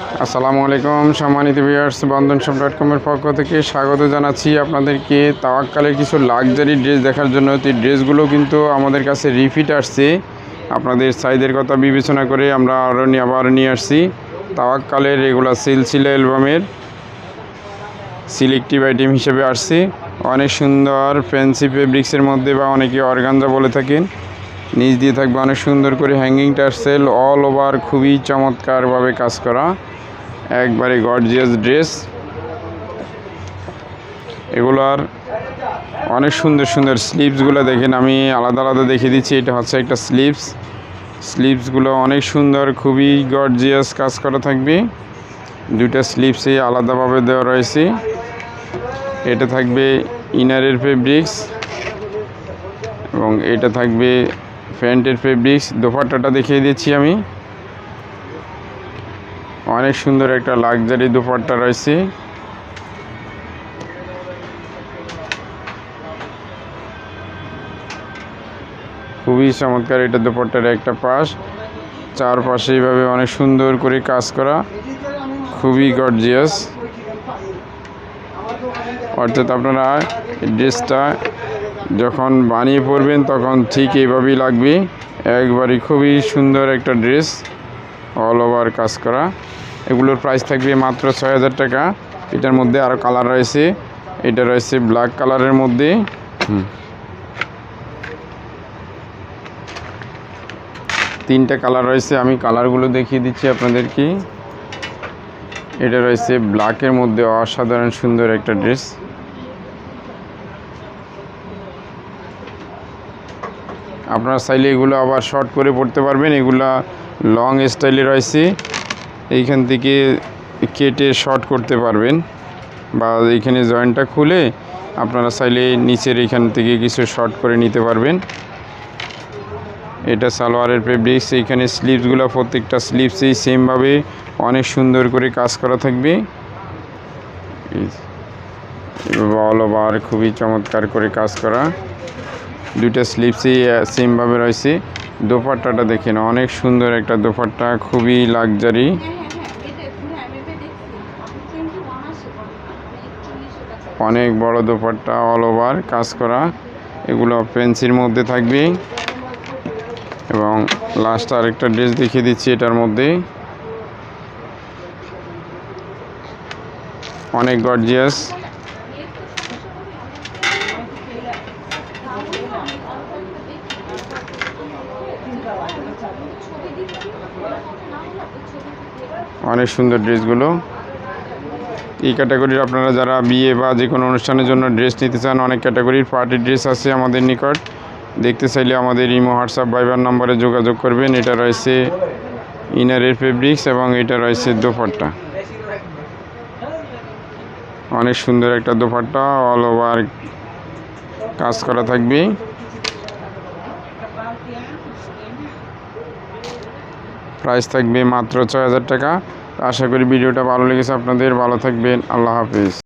আসসালামু আলাইকুম, সম্মানিত ভিউয়ার্স বন্ধন শপ ডট কমের পক্ষ থেকে স্বাগত জানাচ্ছি আপনাদেরকে। তাওয়াক্কালের কিছু লাক্সারি ড্রেস দেখার জন্য। তো ড্রেসগুলো কিন্তু আমাদের কাছে রিফিট আসছে। আপনাদের সাইজের কথা বিবেচনা করে আমরা আরও নিয়ে আবার নিয়ে আসছি। তাওয়াক্কালের এগুলা সিলসিলা অ্যালবামের সিলেক্টিভ আইটেম হিসেবে আসছে। অনেক সুন্দর ফ্যান্সি ফেব্রিক্সের মধ্যে বা অনেকে অর্গানজা বলে থাকেন। নিচ দিয়ে থাকবে অনেক সুন্দর করে হ্যাঙ্গিং টার্সেল অল ওভার খুবই চমৎকারভাবে কাজ করা। একবারে গর্জিয়াস ড্রেস এগুলার অনেক সুন্দর সুন্দর স্লিভসগুলো দেখেন, আমি আলাদা আলাদা দেখিয়ে দিচ্ছি। এটা হচ্ছে একটা স্লিভস স্লিভসগুলো অনেক সুন্দর, খুবই গর্জিয়াস কাজ করা থাকবে। দুইটা স্লিভসে আলাদাভাবে দেওয়া রয়েছে। এটা থাকবে ইনারের ফেব্রিক্স এবং এটা থাকবে প্যান্টের ফেব্রিক্স দোপাট্টাটা দেখিয়ে দিচ্ছি আমি। অনেক সুন্দর একটা লাক্সারি দোপাট্টা রয়েছে। খুবই চমৎকার এটা দোপাট্টার একটা পাশ। চারপাশে এইভাবে অনেক সুন্দর করে কাজ করা। খুবই গর্জিয়াস অর্থাৎ আপনারা ড্রেসটা যখন বানিয়ে পরবেন তখন ঠিক এইভাবেই লাগবে। একবারই খুবই সুন্দর একটা ড্রেস। অল ওভার কাজ করা। এগুলোর প্রাইস থাকবে মাত্র ছয় হাজার টাকা। এটার মধ্যে আরও কালার রয়েছে। এটা রয়েছে ব্ল্যাক কালারের মধ্যে। তিনটা কালার রয়েছে, আমি কালারগুলো দেখিয়ে দিচ্ছি আপনাদেরকে। এটা রয়েছে ব্ল্যাকের মধ্যে, অসাধারণ সুন্দর একটা ড্রেস আপনারা চাইলে এগুলো আবার শর্ট করে পড়তে পারবেন। এগুলা লং স্টাইলে রয়েছে। এইখান থেকে কেটে শর্ট করতে পারবেন বা এইখানে জয়েন্টটা খুলে আপনারা চাইলে নিচের এইখান থেকে কিছু শর্ট করে নিতে পারবেন। এটা সালোয়ারের ফেব্রিক্স এইখানে স্লিভসগুলো প্রত্যেকটা স্লিভসেই সেমভাবে অনেক সুন্দর করে কাজ করা থাকবে। অল ওভার খুবই চমৎকার করে কাজ করা। দুইটা স্লিপসই সেমভাবে রয়েছে। দোপাট্টাটা দেখেন, অনেক সুন্দর একটা দোপাট্টা, খুবই লাক্সারি। অনেক বড় দোপাট্টা অল ওভার কাজ করা। এগুলো পেন্সির মধ্যে থাকবে। এবং লাস্ট আরেকটা ড্রেস দেখিয়ে দিচ্ছি এটার মধ্যে। অনেক গর্জিয়াস অনেক সুন্দর ড্রেসগুলো। এই ক্যাটাগরির আপনারা যারা বিয়ে বা যে কোনো অনুষ্ঠানের জন্য ড্রেস নিতে চান, অনেক ক্যাটাগরির পার্টি ড্রেস আছে আমাদের নিকট। দেখতে চাইলে আমাদের ইমো, হোয়াটসঅ্যাপ, ভাইবার নম্বরে যোগাযোগ করবেন। এটা রয়েছে ইনারের ফেব্রিক্স এবং এটা রয়েছে দোপাট্টা। অনেক সুন্দর একটা দোপাট্টা অল ওভার কাজ করা থাকবে। প্রাইস থাকবে মাত্র ছয় হাজার টাকা। আশা করি ভিডিওটা ভালো লেগেছে। আপনাদের ভালো থাকবেন। আল্লাহ হাফিজ।